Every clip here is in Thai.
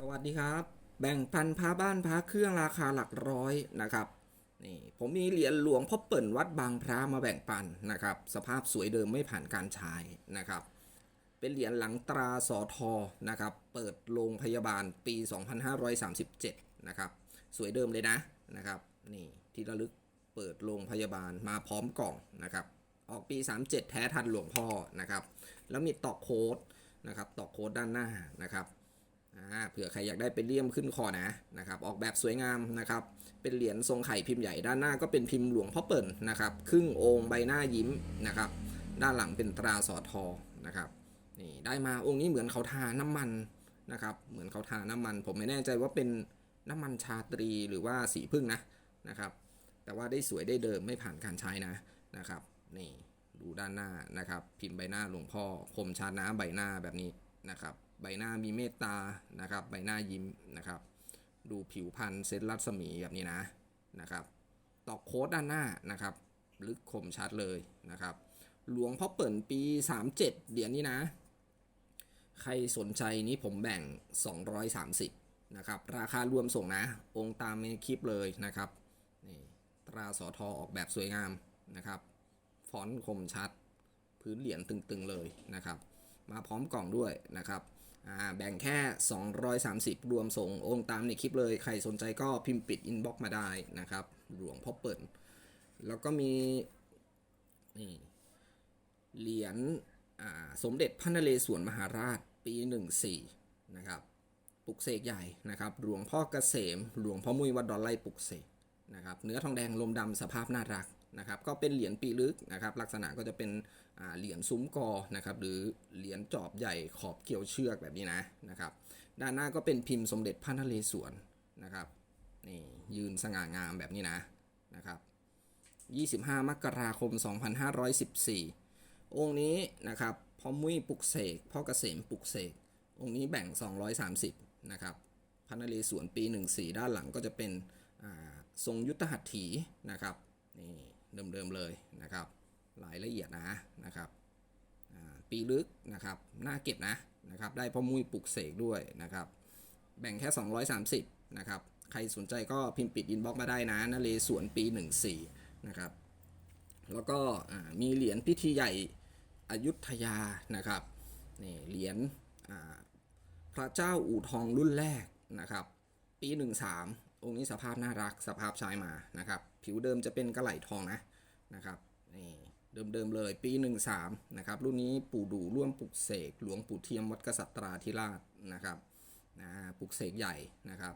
สวัสดีครับ แบ่งปันพาบ้านพาเครื่องราคาหลักร้อยนะครับนี่ผมมีเหรียญหลวงพ่อเปิ่นวัดบางพระมาแบ่งปันนะครับ สภาพสวยเดิมไม่ผ่านการใช้นะครับ เป็นเหรียญหลังตราสอทอนะครับ เปิดโรงพยาบาลปี 2537 นะครับ สวยเดิมเลยนะนะครับนี่ที่ระลึกเปิดโรงพยาบาลมาพร้อมกล่องนะครับ ออกปี 37 แท้ทันหลวงพ่อนะครับ แล้วมีตอกโค้ดนะครับตอกโค้ดด้านหน้านะครับ เผื่อใครอยากได้เป็นเลี่ยมขึ้นคอนะนะครับออกแบบสวยงามนะครับเป็นเหรียญทรงไข่พิมพ์ใหญ่ด้านหน้าก็เป็นพิมพ์หลวงพ่อเปิ่นนะครับครึ่งองค์ใบหน้ายิ้มนะครับด้านหลังเป็นตราสอดทอนะครับนี่ได้มาองค์นี้เหมือนเขาทาน้ำมันนะครับเหมือนเขาทาน้ำมัน ผมไม่แน่ใจว่าเป็นน้ำมันชาตรีหรือว่าสีพึ่งนะนะครับแต่ว่าได้สวยได้เดิมไม่ผ่านการใช้นะนะครับนี่ดูด้านหน้านะครับพิมพ์ใบหน้าหลวงพ่อคมชาน้ำใบหน้าแบบนี้นะครับใบหน้ามีเมตตานะครับ ใบหน้ายิ้มนะครับ ดูผิวพรรณเซตรัศมีแบบนี้นะนะครับตอกโค้ดด้านหน้านะครับ ลึกคมชัดเลยนะครับ หลวงพ่อเปิ่นปี 37 เหรียญนี้นะ ใครสนใจนี้ผมแบ่ง 230นะครับ ราคารวมส่งนะ องค์ตามในคลิปเลยนะครับนี่ตราสอทอออกแบบสวยงามนะครับ ฟอนต์คมชัด พื้นเหรียญตึงๆเลยนะครับ มาพร้อมกล่องด้วยนะครับ แบ่งแค่ 230 รวมส่งองค์ตามในคลิปเลย ใครสนใจก็พิมพ์ปิดอินบ็อกมาได้นะครับ หลวงพ่อเปิ่นแล้วก็มีนี่เหรียญสมเด็จพระนเรศวรมหาราชปี 14 นะครับปลุกเสกใหญ่นะครับ หลวงพ่อเกษม หลวงพ่อมุยวัดดอนไล่ปลุกเสกนะครับ เนื้อทองแดงลมดำสภาพน่ารัก นะครับก็เป็นเหรียญปีลึกนะครับลักษณะก็จะเป็นเหรียญซุ้มกอนะครับหรือเหรียญจอบใหญ่ขอบเกี่ยวเชือกแบบนี้นะนะครับด้านหน้าก็เป็นพิมพ์สมเด็จพระนเรศวรนะครับนี่ยืนสง่างามแบบนี้นะนะครับ25 มกราคม 2514 องค์นี้นะครับพ่อมุ้ยปลุกเสกพ่อเกษมปลุกเสกองค์นี้แบ่ง 230นะครับพระนเรศวรปี 14 ด้านหลังก็จะเป็นทรงยุทธหัตถีนะครับนี่ เดิมๆเลยนะครับรายละเอียดนะนะครับปีลึกนะครับน่าเก็บนะนะครับได้พ่อมุ้ยปลุกเสกด้วยนะครับแบ่งแค่ 230นะครับใครสนใจก็พิมพ์ปิดอินบ็อกมาได้นะนเรศวรปี 14นะครับแล้วก็มีเหรียญพิธีใหญ่อยุธยานะครับนี่เหรียญพระเจ้าอู่ทองรุ่นแรกนะครับปี 13 องค์นี้สภาพน่ารักสภาพใช้มานะครับ ผิวเดิมจะเป็นกระไหลทองนะนะครับนี่เดิมๆเลยปี 13นะครับรุ่นนี้ปู่ดูร่วมปลุกเสกหลวงปู่เทียมวัดกษัตราธิราชนะครับนะปลุกเสกใหญ่นะครับ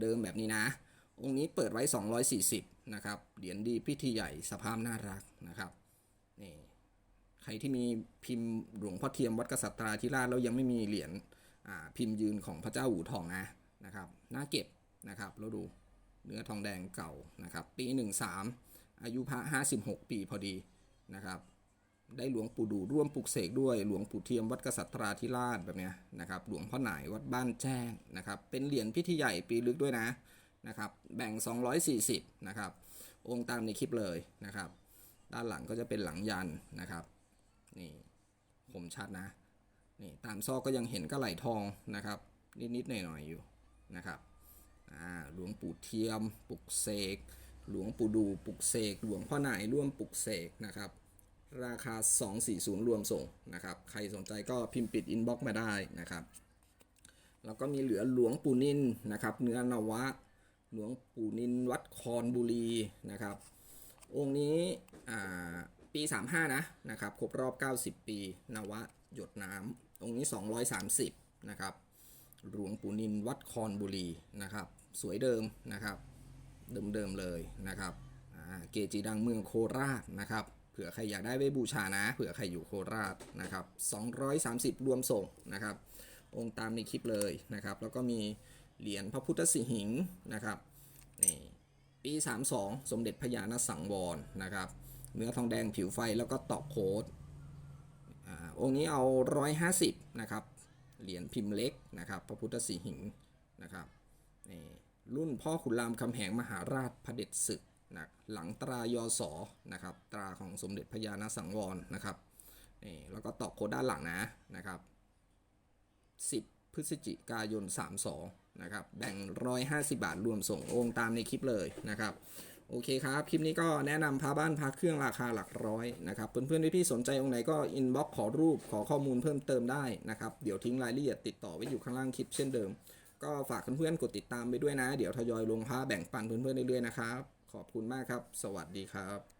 เดิมๆแบบนี้นะ องค์นี้เปิดไว้ 240นะครับเหรียญดีพิธีใหญ่สภาพน่ารักนะครับนี่ใครที่มีพิมพ์หลวงพ่อเทียมวัดกษัตราธิราชแล้วยังไม่มีเหรียญพิมพ์ยืนของพระเจ้าอู่ทองนะนะครับน่าเก็บ นะครับแล้วดูเนื้อทองแดงเก่านะครับ ปี 13 อายุพระ 56 ปีพอดีนะครับ ได้หลวงปู่ดูร่วมปลุกเสกด้วยหลวงปู่เทียมวัดกษัตราธิราชแบบเนี้ยนะครับ หลวงพ่อหน่ายวัดบ้านแจ้งนะครับ เป็นเหรียญพิธีใหญ่ปีลึกด้วยนะนะครับ แบ่ง 240 นะครับ องค์ตามในคลิปเลยนะครับ ด้านหลังก็จะเป็นหลังยันนะครับนี่คมชัดนะนี่ตามซอกก็ยังเห็นก็ไหลทองนะครับ นิดๆหน่อยๆอยู่นะครับ หลวงปู่เทียมปลุกเสก หลวงปู่ดูปลุกเสก หลวงพ่อหนร่วมปลุกเสกนะครับ ราคา 240 รวมส่งนะครับ ใครสนใจก็พิมพ์ปิดอินบ็อกซ์มาได้นะครับ แล้วก็มีเหลือหลวงปู่นินนะครับ เนื้อนวะ หลวงปู่นินวัดคอนบุรีนะครับ องค์นี้อ่าปี 35 นะนะครับ ครบรอบ 90 ปี นวะ หยดน้ำองค์นี้ 230 นะครับ หลวงปู่นินวัดคอนบุรีนะครับ สวยเดิมนะครับ เดิมๆเลยนะครับเกจิดังเมืองโคราชนะครับเผื่อใครอยากได้ไว้บูชานะเผื่อใครอยู่โคราชนะครับ230 รวมส่งนะครับ องค์ตามในคลิปเลยนะครับ แล้วก็มีเหรียญพระพุทธสิหิงนะครับนี่ปี 32 สมเด็จพญานสังวรนะครับ เนื้อทองแดงผิวไฟแล้วก็ตอกโคดอองค์นี้เอา 150นะครับ เหรียญพิมพ์เล็กนะครับ พระพุทธสีหิงนะครับนี่รุ่นพ่อขุนรามคำแหงมหาราชพระเด็จศึกนะหลังตรายศนะครับตราของสมเด็จพญานสังวรนะครับนี่แล้วก็ตอกโคด้านหลังนะนะครับ 10 พฤศจิกายน 32นะครับแบ่ง 150 บาทรวมส่งองค์ตามในคลิปเลยนะครับ โอเคครับ คลิปนี้ก็แนะนำพาบ้านพาเครื่องราคาหลักร้อยนะครับ เพื่อนๆที่สนใจองค์ไหนก็อินบ็อกขอรูปขอข้อมูลเพิ่มเติมได้นะครับ เดี๋ยวทิ้งรายละเอียดติดต่อไว้อยู่ข้างล่างคลิปเช่นเดิม ก็ฝากเพื่อนๆกดติดตามไปด้วยนะ เดี๋ยวทยอยลงพาแบ่งปันเพื่อนๆเรื่อยๆนะครับ ขอบคุณมากครับ สวัสดีครับ